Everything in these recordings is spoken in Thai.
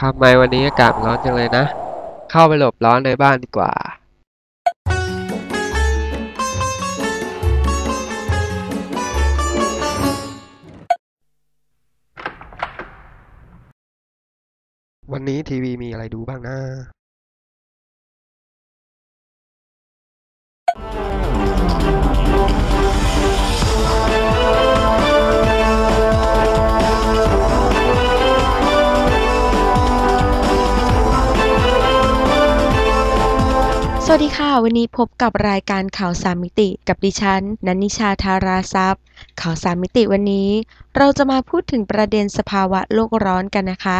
ทำไมวันนี้อากาศร้อนจังเลยนะ เข้าไปหลบร้อนในบ้านดีกว่า วันนี้ทีวีมีอะไรดูบ้างนะ สวัสดีค่ะ วันนี้พบกับรายการข่าวสามมิติกับดิฉันนันนิชาธาราทรัพย์ ข่าวสามมิติวันนี้ เราจะมาพูดถึงประเด็นสภาวะโลกร้อนกันนะคะ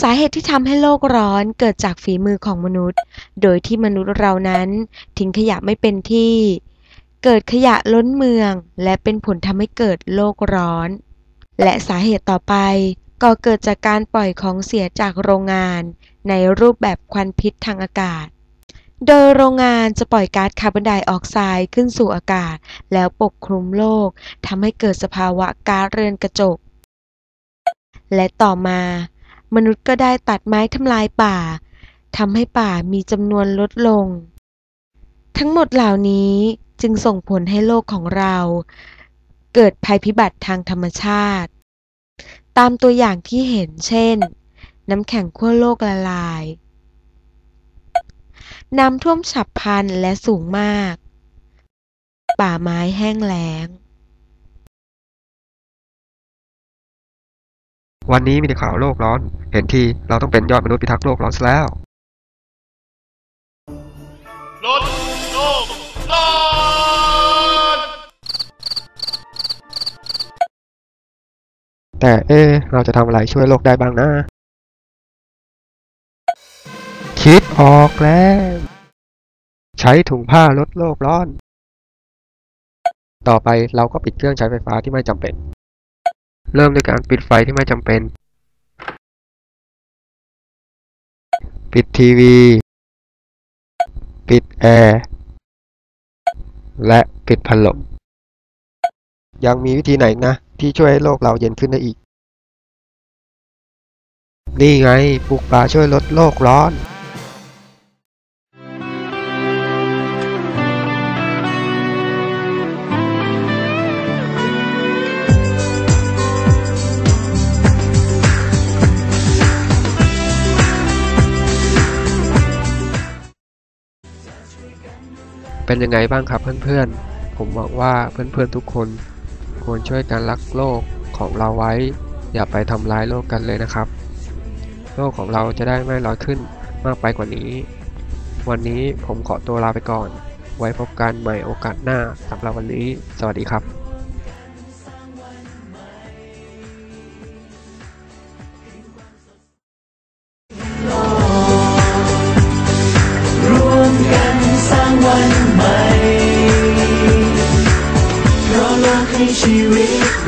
สาเหตุที่ทำให้โลกร้อนเกิดจากฝีมือของมนุษย์ โดยที่มนุษย์เรานั้นทิ้งขยะไม่เป็นที่ เกิดขยะล้นเมือง และเป็นผลทำให้เกิดโลกร้อน และสาเหตุต่อไปก็เกิดจากการปล่อยของเสียจากโรงงาน ในรูปแบบควันพิษทางอากาศ โดยโรงงานจะปล่อยก๊าซคาร์บอนไดออกไซด์ขึ้นสู่อากาศ แล้วปกคลุมโลกทำให้เกิดสภาวะก๊าซเรือนกระจก และต่อมา มนุษย์ก็ได้ตัดไม้ทำลายป่าทำให้ป่ามีจำนวนลดลง ทั้งหมดเหล่านี้จึงส่งผลให้โลกของเรา เกิดภัยพิบัติทางธรรมชาติ ตามตัวอย่างที่เห็นเช่น น้ำแข็งขั้วโลกละลาย น้ำท่วมฉับพลันและสูงมาก ป่าไม้แห้งแล้ง วันนี้มีแต่ข่าวโลกร้อน เห็นทีเราต้องเป็นยอดมนุษย์พิทักษ์โลกร้อนซะแล้วลดโลกร้อนแต่เอ๊ะเราจะทำอะไรช่วยโลกได้บ้างนะ คิดออกแล้ว ใช้ถุงผ้าลดโลกร้อน ต่อไปเราก็ปิดเครื่องใช้ไฟฟ้าที่ไม่จำเป็น เริ่มด้วยการปิดไฟที่ไม่จำเป็น ปิดทีวี ปิดแอร์ และปิดพัดลม ยังมีวิธีไหนนะ ที่ช่วยให้โลกเราเย็นขึ้นได้อีกนี่ไงปลูกป่าช่วยลดโลกร้อน เป็นยังไงบ้างครับเพื่อนๆ ผมหวังว่าเพื่อนๆทุกคนควรช่วยกันรักโลกของเราไว้ อย่าไปทำร้ายโลกกันเลยนะครับ โลกของเราจะได้ไม่ร้อนขึ้นมากไปกว่านี้ วันนี้ผมขอตัวลาไปก่อน ไว้พบกันใหม่โอกาสหน้าสำหรับวันนี้ สวัสดีครับ ชีวิตเรา